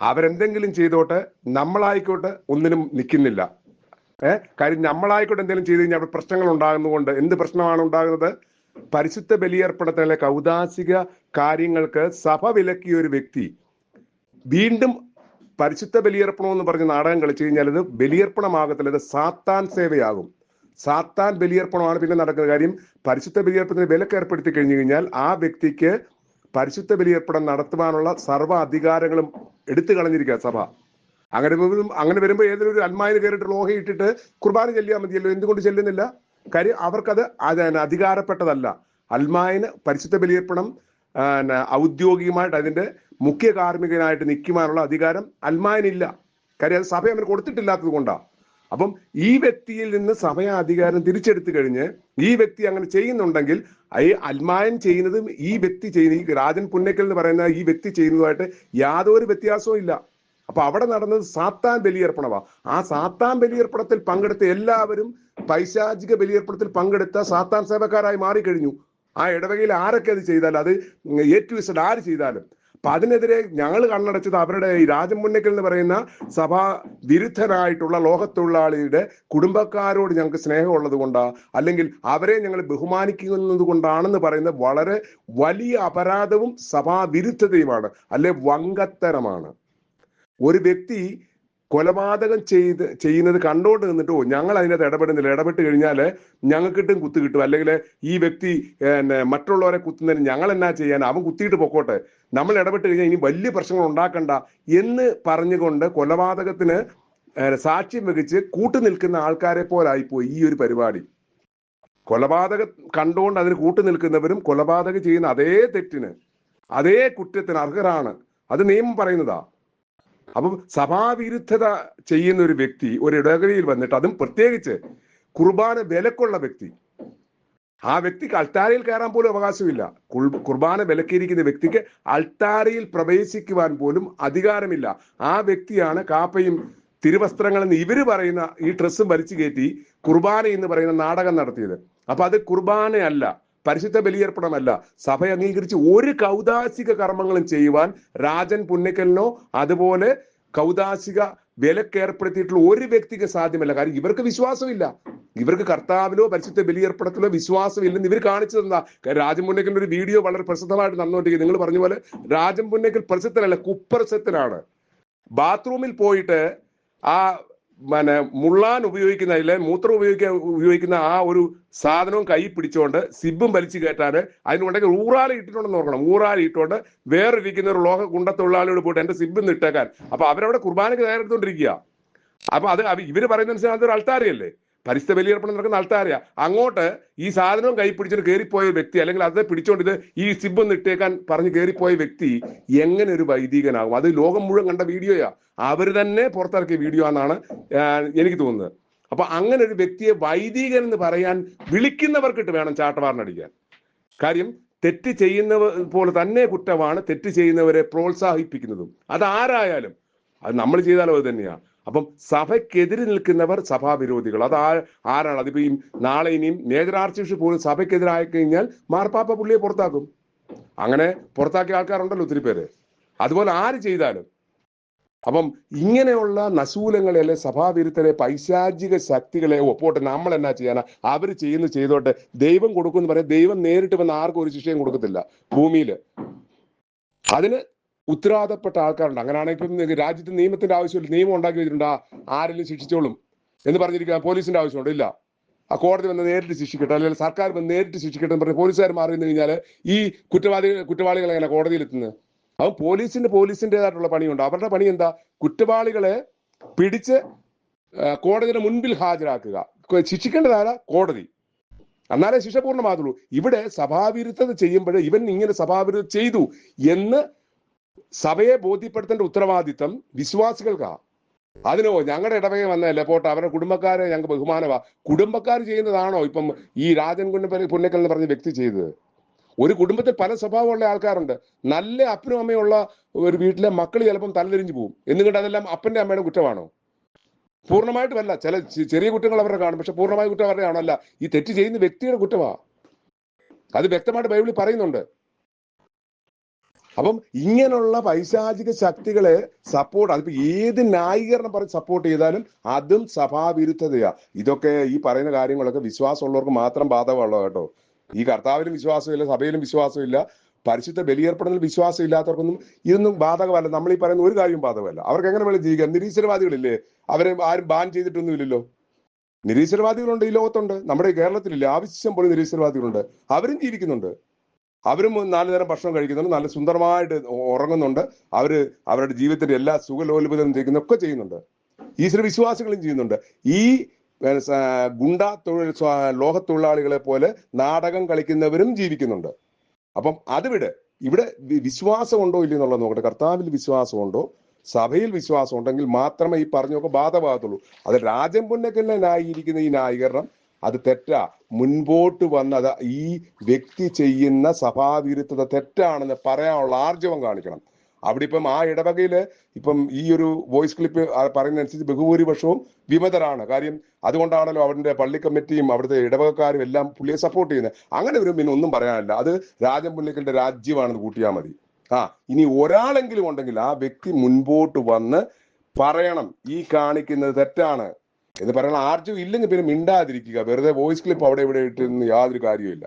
അവരെന്തെങ്കിലും ചെയ്തോട്ടെ നമ്മളായിക്കോട്ടെ ഒന്നിനും നിൽക്കുന്നില്ല. ഏഹ് കാര്യം നമ്മളായിക്കോട്ടെ എന്തെങ്കിലും ചെയ്ത് കഴിഞ്ഞാൽ അവിടെ പ്രശ്നങ്ങൾ ഉണ്ടാകുന്നതുകൊണ്ട് എന്ത് പ്രശ്നമാണ് ഉണ്ടാകുന്നത്? പരിശുദ്ധ ബലിയർപ്പണത്തിലെ കൗദാസിക കാര്യങ്ങൾക്ക് സഭ വിലക്കിയ ഒരു വ്യക്തി വീണ്ടും പരിശുദ്ധ ബലിയർപ്പണം എന്ന് പറഞ്ഞ് നാടകം കളിച്ചു കഴിഞ്ഞാൽ ഇത് ബലിയർപ്പണമാകത്തില്ല ഇത് സാത്താൻ സേവയാകും. സാത്താൻ ബലിയർപ്പണമാണ് പിന്നെ നടക്കുന്ന കാര്യം. പരിശുദ്ധ ബലിയർപ്പണത്തിന് വിലക്ക് ഏർപ്പെടുത്തി കഴിഞ്ഞു കഴിഞ്ഞാൽ ആ വ്യക്തിക്ക് പരിശുദ്ധ ബലിയർപ്പണം നടത്തുവാനുള്ള സർവ അധികാരങ്ങളും എടുത്തു കളഞ്ഞിരിക്കുക സഭ. അങ്ങനെ അങ്ങനെ വരുമ്പോൾ ഏതൊരു ഒരു അൽമായിൽ കയറിയിട്ട് ലോഹ ഇട്ടിട്ട് കുർബാന ചെല്ലിയാൽ മതിയല്ലോ എന്തുകൊണ്ട് ചെല്ലുന്നില്ല? കാര്യം അവർക്കത് അധികാരപ്പെട്ടതല്ല. അൽമായന് പരിശുദ്ധ ബലിയർപ്പണം ഔദ്യോഗികമായിട്ട് അതിന്റെ മുഖ്യ കാർമ്മികനായിട്ട് നിൽക്കുവാനുള്ള അധികാരം അൽമായനില്ല. കാര്യം അത് സഭ അവന് കൊടുത്തിട്ടില്ലാത്തത് കൊണ്ടാണ് അപ്പം ഈ വ്യക്തിയിൽ നിന്ന് സമയാധികാരം തിരിച്ചെടുത്തു കഴിഞ്ഞ് ഈ വ്യക്തി അങ്ങനെ ചെയ്യുന്നുണ്ടെങ്കിൽ ഈ അൽമായൻ ചെയ്യുന്നതും ഈ വ്യക്തി ചെയ്യുന്ന ഈ രാജൻ പുന്നക്കൽ എന്ന് പറയുന്ന ഈ വ്യക്തി ചെയ്യുന്നതുമായിട്ട് യാതൊരു വ്യത്യാസവും ഇല്ല. അപ്പൊ അവിടെ നടന്നത് സാത്താൻ ബലിയർപ്പണമാ ആ സാത്താൻ ബലിയർപ്പണത്തിൽ പങ്കെടുത്ത എല്ലാവരും പൈശാചിക ബലിയർപ്പണത്തിൽ പങ്കെടുത്ത സാത്താൻ സേവക്കാരായി മാറിക്കഴിഞ്ഞു. ആ ഇടവകയിൽ ആരൊക്കെ അത് ചെയ്താലും അത് ഏറ്റു ആര് ചെയ്താലും അപ്പൊ അതിനെതിരെ ഞങ്ങൾ കണ്ണടച്ചത് അവരുടെ രാജൻ മുന്നക്കൽ എന്ന് പറയുന്ന സഭാ വിരുദ്ധനായിട്ടുള്ള ലോകത്തൊഴിലാളിയുടെ കുടുംബക്കാരോട് ഞങ്ങൾക്ക് സ്നേഹമുള്ളത് കൊണ്ടാ അല്ലെങ്കിൽ അവരെ ഞങ്ങൾ ബഹുമാനിക്കുന്നത് കൊണ്ടാണെന്ന് പറയുന്ന വളരെ വലിയ അപരാധവും സഭാ വിരുദ്ധതയുമാണ് അല്ലെ വങ്കത്തരമാണ്. ഒരു വ്യക്തി കൊലപാതകം ചെയ്ത് ചെയ്യുന്നത് കണ്ടോണ്ട് നിന്നിട്ട് ഞങ്ങൾ അതിനകത്ത് ഇടപെടുന്നില്ല. ഇടപെട്ട് കഴിഞ്ഞാൽ ഞങ്ങൾക്കിട്ടും കുത്ത് കിട്ടും. അല്ലെങ്കിൽ ഈ വ്യക്തി മറ്റുള്ളവരെ കുത്തുന്നതിന് ഞങ്ങൾ എന്നാ ചെയ്യാൻ? അവൻ കുത്തിയിട്ട് പൊക്കോട്ടെ. നമ്മൾ ഇടപെട്ട് കഴിഞ്ഞാൽ ഇനി വലിയ പ്രശ്നങ്ങൾ ഉണ്ടാക്കണ്ട എന്ന് പറഞ്ഞുകൊണ്ട് കൊലപാതകത്തിന് സാക്ഷ്യം വഹിച്ച് കൂട്ടു നിൽക്കുന്ന ആൾക്കാരെ പോലായിപ്പോയി ഈ ഒരു പരിപാടി. കൊലപാതകം കണ്ടുകൊണ്ട് അതിന് കൂട്ടു നിൽക്കുന്നവരും കൊലപാതകം ചെയ്യുന്ന അതേ തെറ്റിന് അതേ കുറ്റത്തിന് അർഹരാണ്. അത് നിയമം പറയുന്നതാ. അപ്പം സഭാവിരുദ്ധത ചെയ്യുന്ന ഒരു വ്യക്തി ഒരു ഇടവകയിൽ വന്നിട്ട് അതും പ്രത്യേകിച്ച് കുർബാന വിലക്കുള്ള വ്യക്തി. ആ വ്യക്തിക്ക് അൾത്താരയിൽ കയറാൻ പോലും അവകാശമില്ല. കുർബാന വിലക്കിയിരിക്കുന്ന വ്യക്തിക്ക് അൾത്താരയിൽ പ്രവേശിക്കുവാൻ പോലും അധികാരമില്ല. ആ വ്യക്തിയാണ് കാപ്പയും തിരുവസ്ത്രങ്ങളെന്ന് ഇവർ പറയുന്ന ഈ ഡ്രസ്സും വലിച്ചു കയറ്റി കുർബാന എന്ന് പറയുന്ന നാടകം നടത്തിയത്. അപ്പൊ അത് കുർബാനയല്ല. പരിശുദ്ധ ബലിയർപ്പണമല്ല. സഭ അംഗീകരിച്ച് ഒരു കൗതാസിക കർമ്മങ്ങളും ചെയ്യുവാൻ രാജൻ പുന്നക്കലിനോ അതുപോലെ കൗതാസിക വിലക്കേർപ്പെടുത്തിയിട്ടുള്ള ഒരു വ്യക്തിക്ക് സാധ്യമല്ല. കാര്യം ഇവർക്ക് വിശ്വാസമില്ല. ഇവർക്ക് കർത്താവിലോ പരിശുദ്ധ ബലിയർപ്പണത്തിലോ വിശ്വാസമില്ലെന്ന് ഇവർ കാണിച്ചു തന്നാ രാജൻ പുന്നക്കലിന്റെ ഒരു വീഡിയോ വളരെ പ്രസിദ്ധമായിട്ട് നടന്നുകൊണ്ടിരിക്കുന്നത് നിങ്ങൾ പറഞ്ഞ പോലെ രാജൻ പുന്നക്കൽ പ്രസിദ്ധനല്ല കുപ്രസിദ്ധനാണ്. ബാത്റൂമിൽ പോയിട്ട് ആ പിന്നെ മുള്ളാൻ ഉപയോഗിക്കുന്ന അല്ലെ മൂത്രം ഉപയോഗിക്കാൻ ഉപയോഗിക്കുന്ന ആ ഒരു സാധനവും കൈ പിടിച്ചുകൊണ്ട് സിബും വലിച്ചു കയറ്റാൻ അതിനുണ്ടെങ്കിൽ ഊറാലി ഇട്ടിട്ടുണ്ടെന്ന് ഓർക്കണം. ഊറാലി ഇട്ടുകൊണ്ട് വേറെ ഇരിക്കുന്ന ഒരു ലോക കുണ്ടത്തൊഴിലാളിയോട് പോയിട്ട് എന്റെ സിബ് ഇട്ടേക്കാൻ. അപ്പൊ അവരവിടെ കുർബാനയ്ക്ക് തയ്യാറെടുത്തോണ്ടിരിക്കുക അപ്പൊ അത് ഇവർ പറയുന്നതനുസരിച്ച് അതൊരു അൾത്താരയല്ലേ? പരിസ്ഥിതി ബലിയർപ്പണം നടക്കുന്ന ആൾക്കാരാ. അങ്ങോട്ട് ഈ സാധനവും കൈ പിടിച്ചിട്ട് കയറിപ്പോയ വ്യക്തി അല്ലെങ്കിൽ അത് പിടിച്ചോണ്ട് ഇത് ഈ സിബ് ഒന്ന് ഇട്ടേക്കാൻ പറഞ്ഞ് കയറിപ്പോയ വ്യക്തി എങ്ങനെ ഒരു വൈദികനാകും? അത് ലോകം മുഴുവൻ കണ്ട വീഡിയോയാ. അവർ തന്നെ പുറത്തിറക്കിയ വീഡിയോ ആണെന്നാണ് എനിക്ക് തോന്നുന്നത്. അപ്പൊ അങ്ങനെ ഒരു വ്യക്തിയെ വൈദികൻ എന്ന് പറയാൻ വിളിക്കുന്നവർക്കിട്ട് വേണം ചാട്ടവാറിനടിക്കാൻ. കാര്യം തെറ്റ് ചെയ്യുന്നവ പോലെ തന്നെ കുറ്റമാണ് തെറ്റ് ചെയ്യുന്നവരെ പ്രോത്സാഹിപ്പിക്കുന്നതും. അത് ആരായാലും അത് നമ്മൾ ചെയ്താലും അത് തന്നെയാ. അപ്പം സഭയ്ക്കെതിരെ നിൽക്കുന്നവർ സഭാവിരോധികൾ. അത് ആരാണ്? അതിപ്പോ ഈ നാളെ ഇനിയും ബിഷപ്പ് പോലും സഭയ്ക്കെതിരായി കഴിഞ്ഞാൽ മാർപ്പാപ്പ പുള്ളിയെ പുറത്താക്കും. അങ്ങനെ പുറത്താക്കിയ ആൾക്കാരുണ്ടല്ലോ ഒത്തിരി പേര്. അതുപോലെ ആര് ചെയ്താലും. അപ്പം ഇങ്ങനെയുള്ള നശൂലങ്ങളെ അല്ലെ സഭാവിരുദ്ധരെ പൈശാചിക ശക്തികളെ ഒപ്പോട്ടെ നമ്മൾ എന്നാ ചെയ്യാനാ? അവർ ചെയ്യുന്ന ചെയ്തോട്ടെ. ദൈവം കൊടുക്കുമെന്ന് പറയാം ദൈവം നേരിട്ട് വന്ന് ആർക്കും ഒരു ശിക്ഷയും കൊടുക്കത്തില്ല. ഭൂമിയിൽ അതിന് ഉത്തരവാദപ്പെട്ട ആൾക്കാരുണ്ട്. അങ്ങനെയാണെങ്കിൽ രാജ്യത്ത് നിയമത്തിന്റെ ആവശ്യമില്ല നിയമം ഉണ്ടാക്കി വെച്ചിട്ടുണ്ട്. ആരെങ്കിലും ശിക്ഷിച്ചോളും എന്ന് പറഞ്ഞിരിക്കുക പോലീസിന്റെ ആവശ്യമുണ്ട്. ഇല്ല. ആ കോടതി വന്ന് നേരിട്ട് ശിക്ഷിക്കട്ടെ. അല്ലെങ്കിൽ സർക്കാർ വന്ന് നേരിട്ട് ശിക്ഷിക്കട്ടെ എന്ന് പറഞ്ഞ് പോലീസുകാർ മാറി നിന്ന് കഴിഞ്ഞാൽ ഈ കുറ്റവാളി കുറ്റവാളികൾ എങ്ങനെ കോടതിയിൽ എത്തുന്നത് അവൻ പോലീസിന്റെ പോലീസിന്റേതായിട്ടുള്ള പണിയുണ്ട്. അവരുടെ പണി എന്താ? കുറ്റവാളികളെ പിടിച്ച് കോടതിയുടെ മുൻപിൽ ഹാജരാക്കുക. ശിക്ഷിക്കേണ്ടതാരാ? കോടതി. എന്നാലേ ശിക്ഷ പൂർണമാകുള്ളൂ ഇവിടെ സഭാവിരുദ്ധത ചെയ്യുമ്പോൾ ഇവൻ ഇങ്ങനെ സഭാവിരുദ്ധ ചെയ്തു എന്ന് സഭയെ ബോധ്യപ്പെടുത്തേണ്ട ഉത്തരവാദിത്തം വിശ്വാസികൾക്കാ. അതിനോ ഞങ്ങളുടെ ഇടവകയിൽ വന്നതല്ലേ പോട്ടെ അവരുടെ കുടുംബക്കാരെ ഞങ്ങൾക്ക് ബഹുമാനമാ കുടുംബക്കാർ ചെയ്യുന്നതാണോ ഇപ്പം ഈ രാജൻ കുന്നപ്പ പുന്നക്കൽ എന്ന് പറഞ്ഞ വ്യക്തി ചെയ്തത്? ഒരു കുടുംബത്തിൽ പല സ്വഭാവമുള്ള ആൾക്കാരുണ്ട്. നല്ല അപ്പനും അമ്മയുള്ള ഒരു വീട്ടിലെ മക്കൾ ചിലപ്പം തലതിരിഞ്ഞു പോകും എന്നുകൊണ്ട് അതെല്ലാം അപ്പന്റെ അമ്മയുടെ കുറ്റമാണോ? പൂർണമായിട്ടുമല്ല. ചില ചെറിയ കുറ്റങ്ങൾ അവരുടെ കാണും. പക്ഷെ പൂർണമായ കുറ്റം അവരുടെ അല്ല. ഈ തെറ്റ് ചെയ്യുന്ന വ്യക്തിയുടെ കുറ്റമാ. അത് വ്യക്തമായിട്ട് ബൈബിളിൽ പറയുന്നുണ്ട്. അപ്പം ഇങ്ങനെയുള്ള പൈശാചിക ശക്തികളെ സപ്പോർട്ട് അതിപ്പോ ഏത് ന്യായീകരണം പറഞ്ഞ് സപ്പോർട്ട് ചെയ്താലും അതും സഭാവിരുദ്ധതയാ. ഇതൊക്കെ ഈ പറയുന്ന കാര്യങ്ങളൊക്കെ വിശ്വാസമുള്ളവർക്ക് മാത്രം ബാധകമുള്ള കേട്ടോ. ഈ കർത്താവിലും വിശ്വാസമില്ല സഭയിലും വിശ്വാസമില്ല പരിശുദ്ധ ബലിയേർപ്പെടുന്നതിൽ വിശ്വാസം ഇല്ലാത്തവർക്കൊന്നും ഇതൊന്നും ബാധകമല്ല. നമ്മൾ ഈ പറയുന്ന ഒരു കാര്യവും ബാധകമല്ല. അവർക്ക് എങ്ങനെ വേണം ജീവിക്കാം നിരീശ്വരവാദികളില്ലേ? അവരെ ആരും ബാൻ ചെയ്തിട്ടൊന്നുമില്ലല്ലോ നിരീശ്വരവാദികളുണ്ട് ഈ ലോകത്തുണ്ട്. നമ്മുടെ കേരളത്തിലില്ല. ആവശ്യം പോലെ നിരീശ്വരവാദികളുണ്ട്. അവരും ജീവിക്കുന്നുണ്ട്. അവരും നാല് നേരം ഭക്ഷണം കഴിക്കുന്നുണ്ട്. നല്ല സുന്ദരമായിട്ട് ഉറങ്ങുന്നുണ്ട്. അവർ അവരുടെ ജീവിതത്തിന്റെ എല്ലാ സുഖലോലുപതം ചെയ്യുന്ന ഒക്കെ ചെയ്യുന്നുണ്ട്. ഈശ്വര വിശ്വാസികളും ചെയ്യുന്നുണ്ട്. ഈ ഗുണ്ട തൊഴിൽ ലോകത്തൊഴിലാളികളെ പോലെ നാടകം കളിക്കുന്നവരും ജീവിക്കുന്നുണ്ട്. അപ്പം അത് വിട് ഇവിടെ വിശ്വാസമുണ്ടോ ഇല്ല എന്നുള്ളത് നോക്കട്ടെ. കർത്താവിൽ വിശ്വാസമുണ്ടോ? സഭയിൽ വിശ്വാസം ഉണ്ടെങ്കിൽ മാത്രമേ ഈ പറഞ്ഞൊക്കെ ബാധകമാകത്തുള്ളൂ. അത് രാജൻ പുന്നക്കലിനെ ന്യായീകരിക്കുന്ന ഈ ന്യായീകരണം അത് തെറ്റാ. മുൻപോട്ട് വന്നത് ഈ വ്യക്തി ചെയ്യുന്ന സഭാവിരുദ്ധത തെറ്റാണെന്ന് പറയാനുള്ള ആർജവം കാണിക്കണം. അവിടെ ഇപ്പം ആ ഇടവകയിൽ ഇപ്പം ഈ ഒരു വോയിസ് ക്ലിപ്പ് പറയുന്നതനുസരിച്ച് ബഹുഭൂരിപക്ഷവും വിമതരാണ്. കാര്യം അതുകൊണ്ടാണല്ലോ അവരുടെ പള്ളി കമ്മിറ്റിയും അവിടുത്തെ ഇടവകക്കാരും എല്ലാം പുള്ളിയെ സപ്പോർട്ട് ചെയ്യുന്നത്. അങ്ങനെ ഒരു പിന്നെ ഒന്നും പറയാനില്ല. അത് രാജൻ പുള്ളിക്കലിന്റെ രാജ്യമാണെന്ന് കൂട്ടിയാൽ മതി. ആ ഇനി ഒരാളെങ്കിലും ഉണ്ടെങ്കിൽ ആ വ്യക്തി മുൻപോട്ട് വന്ന് പറയണം. ഈ കാണിക്കുന്നത് തെറ്റാണ്. എന്ന് പറയുന്ന ആർജവും ഇല്ലെങ്കിൽ പിന്നെ മിണ്ടാതിരിക്കുക. വെറുതെ വോയിസ് ക്ലിപ്പ് അവിടെ ഇവിടെ ഇട്ടിരുന്ന് യാതൊരു കാര്യമില്ല